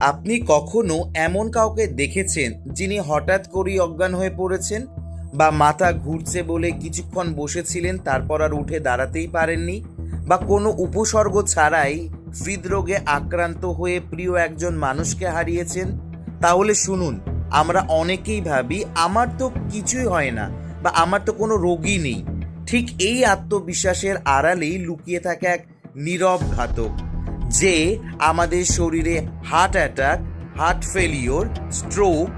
আপনি কখনো এমন কাউকে দেখেছেন যিনি হঠাৎ করেই অজ্ঞান হয়ে পড়েছেন? বা মাথা ঘুরছে বলে কিছুক্ষণ বসেছিলেন তারপর আর উঠে দাঁড়াতেই পারেননি? বা কোনো উপসর্গ ছাড়াই হৃদরোগে আক্রান্ত হয়ে প্রিয় একজন মানুষকে হারিয়েছেন? তাহলে শুনুন, আমরা অনেকেই ভাবি, আমার তো কিছুই হয় না, বা আমার তো কোনো রোগই নেই। ঠিক এই আত্মবিশ্বাসের আড়ালেই লুকিয়ে থাকে এক নীরব ঘাতক। যে আমাদের শরীরে heart attack heart failure stroke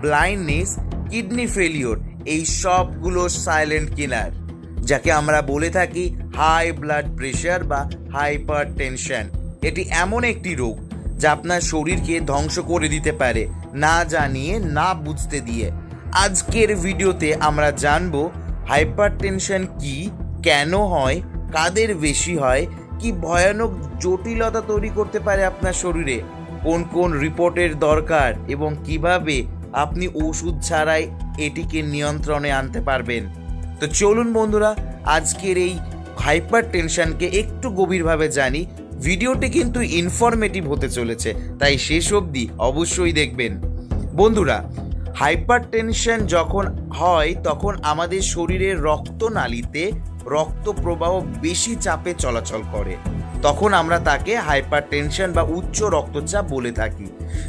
blindness kidney failure এই সবগুলো সাইলেন্ট কিলার যাকে আমরা বলে থাকি হাই ব্লাড প্রেশার বা হাইপার টেনশন এটি এমন একটি রোগ যা আপনার শরীরকে ধ্বংস করে দিতে পারে, না জানিয়ে, না বুঝতে দিয়ে। আজকের ভিডিওতে আমরা জানব হাইপার টেনশন কি, কেন হয়, কাদের বেশি হয় কি ভয়ানক জটিলতা তৈরি করতে পারে আপনার শরীরে? কোন কোন রিপোর্টের দরকার এবং কীভাবে আপনি ওষুধ ছাড়াই এটিকে নিয়ন্ত্রণে আনতে পারবেন? তো চলুন বন্ধুরা, আজকের এই হাইপার টেনশনকে একটু গভীরভাবে জানি। ভিডিওটি কিন্তু ইনফরমেটিভ হতে চলেছে, তাই শেষ অবধি অবশ্যই দেখবেন। বন্ধুরা হাইপার টেনশন যখন হয়, তখন আমাদের শরীরের রক্তনালীতে রক্ত প্রবাহ বেশি চাপে চলাচল করে। তখন আমরা তাকে হাইপার টেনশন বা উচ্চ রক্তচাপ বলে থাকি।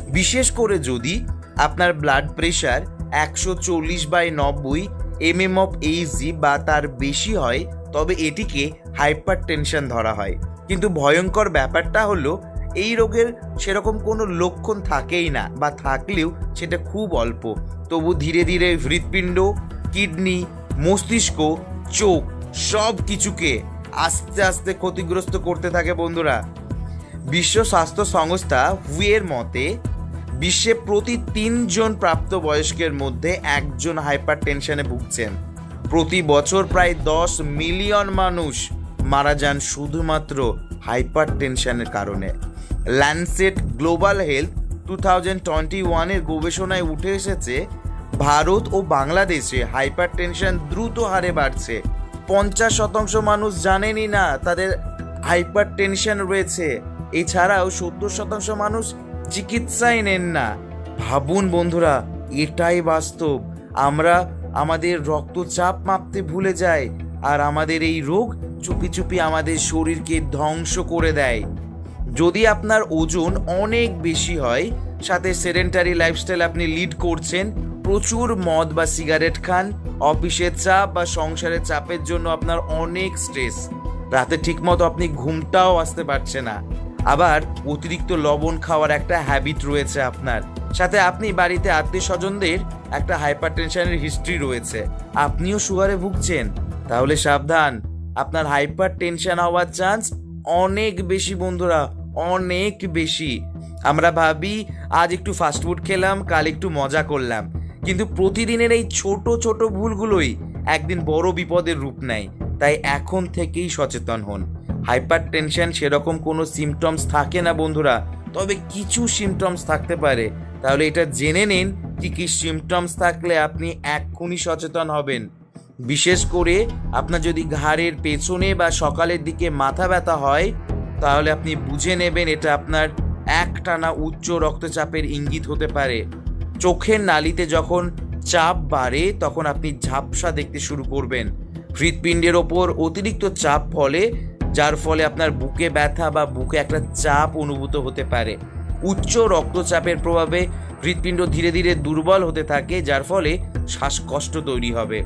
বিশেষ করে যদি আপনার ব্লাড প্রেশার একশো চল্লিশ বাই নব্বই এম এম অফ এইচজি বা তার বেশি হয়, তবে এটিকে হাইপার টেনশন ধরা হয়। কিন্তু ভয়ঙ্কর ব্যাপারটা হলো, এই রোগের সেরকম কোনো লক্ষণ থাকেই না বা থাকলেও সেটা খুব অল্প। তবু ধীরে ধীরে হৃৎপিণ্ড, কিডনি, মস্তিষ্ক, চোখ সব কিছুকে আস্তে আস্তে ক্ষতিগ্রস্ত করতে থাকে বন্ধুরা। বিশ্ব স্বাস্থ্য সংস্থা হুয়ের মতে, বিশ্বে প্রতি তিনজন প্রাপ্তবয়স্কের মধ্যে একজন হাইপার টেনশনে ভুগছেন। প্রতি বছর প্রায় দশ মিলিয়ন মানুষ মারা যান শুধুমাত্র হাইপার টেনশনের কারণে। Lancet global health two thousand twenty ওয়ানের গবেষণায় উঠে এসেছে, ভারত ও বাংলাদেশে হাইপার টেনশন দ্রুত হারে বাড়ছে। পঞ্চাশ শতাংশ মানুষ জানেনই না, তাদের হাইপার টেনশন রয়েছে। এছাড়াও সত্তর শতাংশ মানুষ চিকিৎসাই নেন না। ভাবুন বন্ধুরা, এটাই বাস্তব। আমরা আমাদের রক্তচাপ মাপতে ভুলে যাই আর আমাদের এই রোগ চুপি চুপি আমাদের শরীরকে ধ্বংস করে দেয়। যদি আপনার ওজন অনেক বেশি হয়, সাথে সেডেন্টারি লাইফস্টাইল আপনি লিড করছেন প্রচুর মদ বা সিগারেট খান, অফিসের চাপ বা সংসারের চাপের জন্য আপনার অনেক স্ট্রেস রাতে ঠিকমতো আপনি ঘুমটাও আসতে পারছে না। আবার অতিরিক্ত লবণ খাওয়ার একটা হ্যাবিট রয়েছে আপনার। সাথে আপনি বাড়িতে আত্মীয় স্বজনদের একটা হাইপার টেনশনের হিস্ট্রি রয়েছে। আপনিও সুগারে ভুগছেন। তাহলে সাবধান, আপনার হাইপার টেনশন হওয়ার চান্স অনেক বেশি বন্ধুরা, অনেক বেশি। আমরা ভাবি, আজ একটু ফাস্টফুড খেলাম, কাল একটু মজা করলাম। কিন্তু প্রতিদিনের এই ছোট ছোট ভুলগুলোই একদিন বড় বিপদের রূপ নেয়। তাই এখন থেকেই সচেতন হন। হাইপার টেনশন সেরকম কোনো সিমটমস থাকে না বন্ধুরা, তবে কিছু সিমটমস থাকতে পারে। তাহলে এটা জেনে নিন কি কি সিমটমস থাকলে আপনি এক্ষুনি সচেতন হবেন। বিশেষ করে আপনার যদি ঘাড়ের পেছনে বা সকালের দিকে মাথা ব্যথা হয়, তাহলে আপনি বুঝে নেবেন এটা আপনার একটানা উচ্চ রক্তচাপের ইঙ্গিত হতে পারে। চোখের নালিতে যখন চাপ বাড়ে, তখন আপনি ঝাপসা দেখতে শুরু করবেন। হৃৎপিণ্ডের ওপর অতিরিক্ত চাপ ফলে, যার ফলে আপনার বুকে ব্যথা বা বুকে একটা চাপ অনুভূত হতে পারে। উচ্চ রক্তচাপের প্রভাবে হৃৎপিণ্ড ধীরে ধীরে দুর্বল হতে থাকে, যার ফলে শ্বাসকষ্ট তৈরি হবে।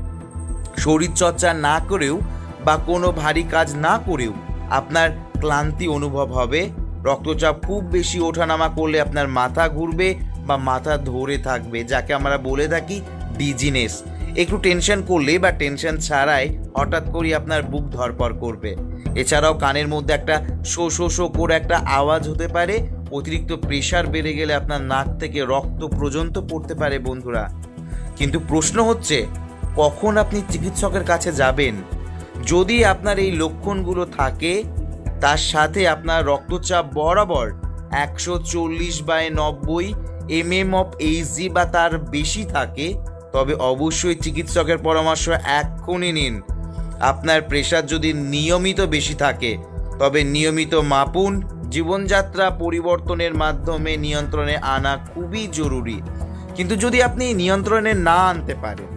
শরীরচর্চা না করেও বা কোনো ভারী কাজ না করেও আপনার ক্লান্তি অনুভব হবে। রক্তচাপ খুব বেশি ওঠানামা করলে আপনার মাথা ঘুরবে বা মাথা ধরে থাকবে, যাকে আমরা বলে থাকি ডিজিনেস একটু টেনশন করলে বা টেনশন ছাড়াই হঠাৎ করে আপনার বুক ধরপড় করবে। এছাড়াও কানের মধ্যে একটা শো শো শো করে একটা আওয়াজ হতে পারে, অতিরিক্ত প্রেশার বেড়ে গেলে আপনার নাক থেকে রক্ত পর্যন্ত পড়তে পারে বন্ধুরা। কিন্তু প্রশ্ন হচ্ছে, কখন আপনি চিকিৎসকের কাছে যাবেন? যদি আপনার এই লক্ষণগুলো থাকে, তার সাথে আপনার রক্তচাপ বরাবর একশো চল্লিশ বাই নব্বই এম এম অফ এইচজি বা তার বেশি থাকে, তবে অবশ্যই চিকিৎসকের পরামর্শ এক্ষুনি নিন। আপনার প্রেশার যদি নিয়মিত বেশি থাকে, তবে নিয়মিত মাপুন। জীবনযাত্রা পরিবর্তনের মাধ্যমে নিয়ন্ত্রণে আনা খুবই জরুরি। কিন্তু যদি আপনি নিয়ন্ত্রণে না আনতে পারেন,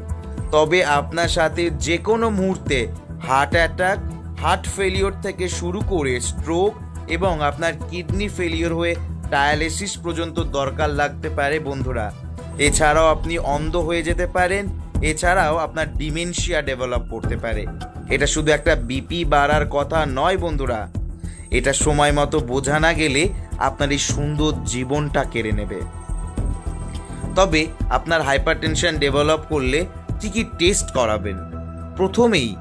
তবে আপনার সাথে যে কোনো মুহূর্তে হার্ট অ্যাটাক হার্ট ফেলিওর থেকে শুরু করে স্ট্রোক এবং আপনার কিডনি ফেলিওর হয়ে ডায়ালিসিস পর্যন্ত দরকার লাগতে পারে, বন্ধুরা। এছাড়াও আপনি অন্ধ হয়ে যেতে পারেন, এছাড়াও আপনার ডিমেনশিয়া ডেভেলপ করতে পারে। এটা শুধু একটা বিপি বাড়ার কথা নয়, বন্ধুরা। এটা সময় মতো বোঝা না গেলে আপনার এই সুন্দর জীবনটা কেড়ে নেবে। তবে আপনার হাইপারটেনশন ডেভেলপ করলে কি কি টেস্ট করাবেন? প্রথমেই,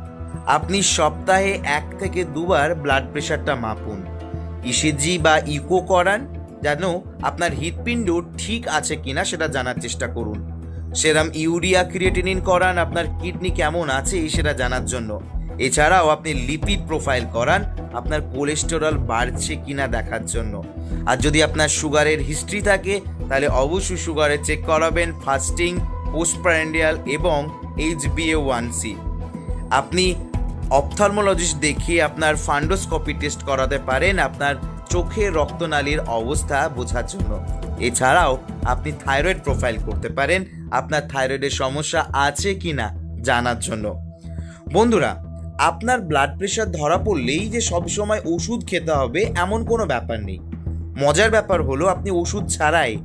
আপনি সপ্তাহে এক থেকে দুবার ব্লাড প্রেশারটা মাপুন। ইসিজি বা ইকো করান যেন আপনার হৃৎপিণ্ড ঠিক আছে কিনা সেটা জানার চেষ্টা করুন। সেরাম ইউরিয়া ক্রিয়েটিনিন করান, আপনার কিডনি কেমন আছে সেটা জানার জন্য। এছাড়াও আপনি লিপিড প্রোফাইল করান, আপনার কোলেস্টেরল বাড়ছে কিনা দেখার জন্য। আর যদি আপনার সুগারের হিস্ট্রি থাকে, তাহলে অবশ্যই সুগারের চেক করাবেন, ফাস্টিং পোস্টপ্রান্ডিয়াল এবং H B A one C. আপনি অপথলমোলজিস্ট দেখিয়ে আপনার ফান্ডোস্কপি টেস্ট করাতে পারেন আপনার চোখের রক্তনালীর অবস্থা বোঝার জন্য। এছাড়াও আপনি থাইরয়েড প্রোফাইল করতে পারেন, আপনার থাইরয়েডের সমস্যা আছে কি না জানার জন্য। বন্ধুরা, আপনার ব্লাড প্রেশার ধরা পড়লেই যে সবসময় ওষুধ খেতে হবে এমন কোনো ব্যাপার নেই। মজার ব্যাপার হলো আপনি ওষুধ ছাড়াই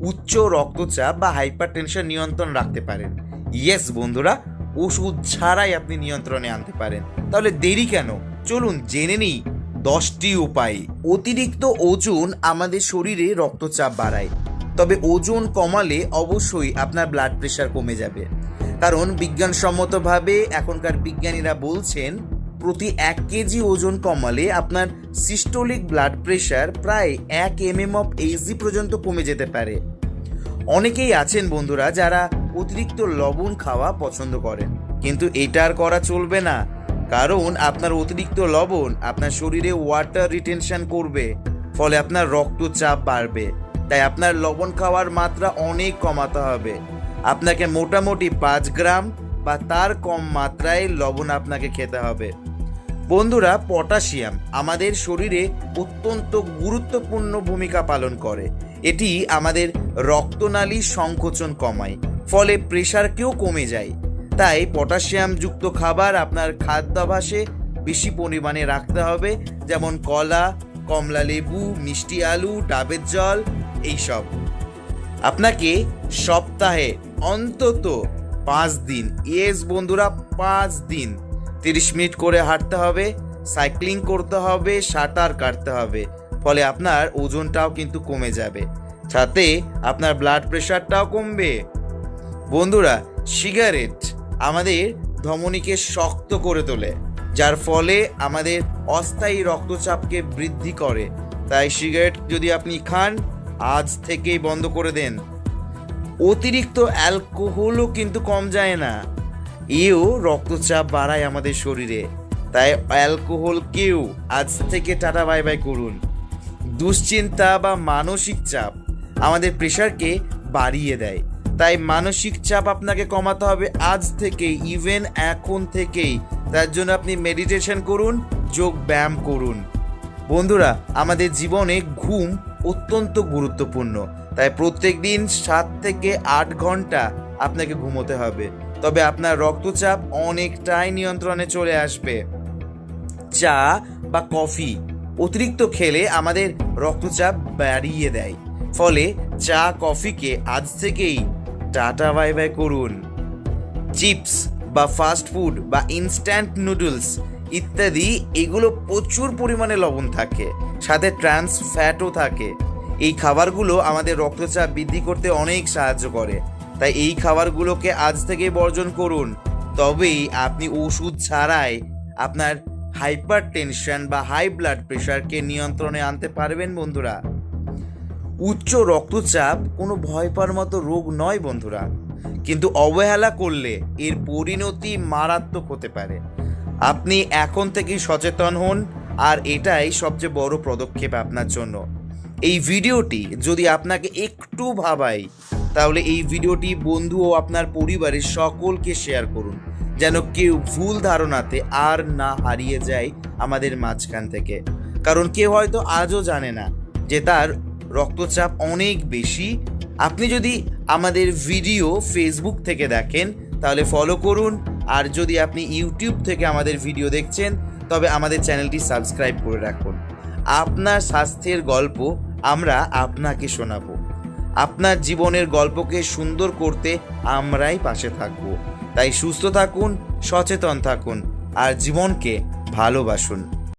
উচ্চ রক্তচাপ বা হাইপার টেনশন নিয়ন্ত্রণ রাখতে পারেন। ইয়েস বন্ধুরা ওষুধ ছাড়াই আপনি নিয়ন্ত্রণে আনতে পারেন। তাহলে দেরি কেন? চলুন, জেনে নিই দশটি উপায়। অতিরিক্ত ওজন আমাদের শরীরে রক্তচাপ বাড়ায়। তবে ওজন কমালে অবশ্যই আপনার ব্লাড প্রেশার কমে যাবে। কারণ বিজ্ঞানসম্মতভাবে এখনকার বিজ্ঞানীরা বলছেন, প্রতি এক কেজি ওজন কমালে আপনার সিস্টোলিক ব্লাড প্রেশার প্রায় এক এম এম অফ এইচজি পর্যন্ত কমে যেতে পারে। অনেকেই আছেন বন্ধুরা যারা অতিরিক্ত লবণ খাওয়া পছন্দ করেন কিন্তু এটা আর করা চলবে না। কারণ আপনার অতিরিক্ত লবণ আপনার শরীরে ওয়াটার রিটেনশন করবে, ফলে আপনার রক্তচাপ বাড়বে। তাই আপনার লবণ খাওয়ার মাত্রা অনেক কমাতে হবে। আপনাকে মোটামুটি পাঁচ গ্রাম বা তার কম মাত্রায় লবণ আপনাকে খেতে হবে। বন্ধুরা, পটাশিয়াম আমাদের শরীরে অত্যন্ত গুরুত্বপূর্ণ ভূমিকা পালন করে। এটি আমাদের রক্তনালী সংকোচন কমায়। ফলে প্রেশারকেও কমে যায়। তাই পটাশিয়ামযুক্ত খাবার আপনার খাদ্যাভাসে বেশি পরিমাণে রাখতে হবে, যেমন কলা, কমলা লেবু, মিষ্টি আলু, ডাবের জল, এইসব। আপনাকে সপ্তাহে অন্তত পাঁচ দিন, ইয়েস বন্ধুরা, পাঁচ দিন তিরিশ মিনিট করে হাঁটতে হবে সাইক্লিং করতে হবে, সাঁতার কাটতে হবে, ফলে আপনার ওজনটাও কিন্তু কমে যাবে। সাথে আপনার ব্লাড প্রেশারটাও কমবে। বন্ধুরা সিগারেট আমাদের ধমনীকে শক্ত করে তোলে, যার ফলে আমাদের অস্থায়ী রক্তচাপকে বৃদ্ধি করে। তাই সিগারেট যদি আপনি খান, আজ থেকেই বন্ধ করে দেন। অতিরিক্ত অ্যালকোহলও কিন্তু কম যায় না। এও রক্তচাপ বাড়ায় আমাদের শরীরে। তাই অ্যালকোহলকেও আজ থেকে টাটা বাই বাই করুন। দুশ্চিন্তা বা মানসিক চাপ আমাদের প্রেশারকে বাড়িয়ে দেয়। তাই মানসিক চাপ আপনাকে কমাতে হবে আজ থেকেই ইভেন এখন থেকেই। তার জন্য আপনি মেডিটেশন করুন, যোগ ব্যায়াম করুন। বন্ধুরা, আমাদের জীবনে ঘুম অত্যন্ত গুরুত্বপূর্ণ। তাই প্রত্যেক দিন সাত থেকে আট ঘণ্টা আপনাকে ঘুমোতে হবে। তবে আপনার রক্তচাপ অনেকটাই নিয়ন্ত্রণে চলে আসবে। চা বা কফি অতিরিক্ত খেলে আমাদের রক্তচাপ বাড়িয়ে দেয়। ফলে চা, কফিকে আজ থেকেই টাটা বাই বাই করুন। চিপস বা ফাস্ট ফুড বা ইনস্ট্যান্ট নুডলস ইত্যাদি, এগুলো প্রচুর পরিমাণে লবণ থাকে, সাথে ট্রান্স ফ্যাটও থাকে। এই খাবারগুলো আমাদের রক্তচাপ বৃদ্ধি করতে অনেক সাহায্য করে। তাই এই খাবারগুলোকে আজ থেকে বর্জন করুন। তবেই আপনি ওষুধ ছাড়াই আপনার হাইপার টেনশন বা হাই ব্লাড প্রেশারকে নিয়ন্ত্রণে আনতে পারবেন বন্ধুরা। উচ্চ রক্তচাপ কোনো ভয় পাওয়ার মতো রোগ নয় বন্ধুরা। কিন্তু অবহেলা করলে এর পরিণতি মারাত্মক হতে পারে। আপনি এখন থেকেই সচেতন হন, আর এটাই সবচেয়ে বড় পদক্ষেপ আপনার জন্য। এই ভিডিওটি যদি আপনাকে একটু ভাবায়, তাহলে এই ভিডিওটি বন্ধু ও আপনার পরিবারের সকলকে শেয়ার করুন, যেন কেউ ভুল ধারণাতে আর না হারিয়ে যায় আমাদের মাঝখান থেকে। কারণ কেউ হয়তো আজও জানে না যে তার রক্তচাপ অনেক বেশি। আপনি যদি আমাদের ভিডিও ফেসবুক থেকে দেখেন, তাহলে ফলো করুন। আর যদি আপনি ইউটিউব থেকে আমাদের ভিডিও দেখছেন, তবে আমাদের চ্যানেলটি সাবস্ক্রাইব করে রাখুন। আপনার স্বাস্থ্যের গল্প আমরা আপনাকে শোনাবো। আপনার জীবনের গল্পকে সুন্দর করতে আমরাই পাশে থাকব। তাই সুস্থ থাকুন, সচেতন থাকুন, আর জীবনকে ভালোবাসুন।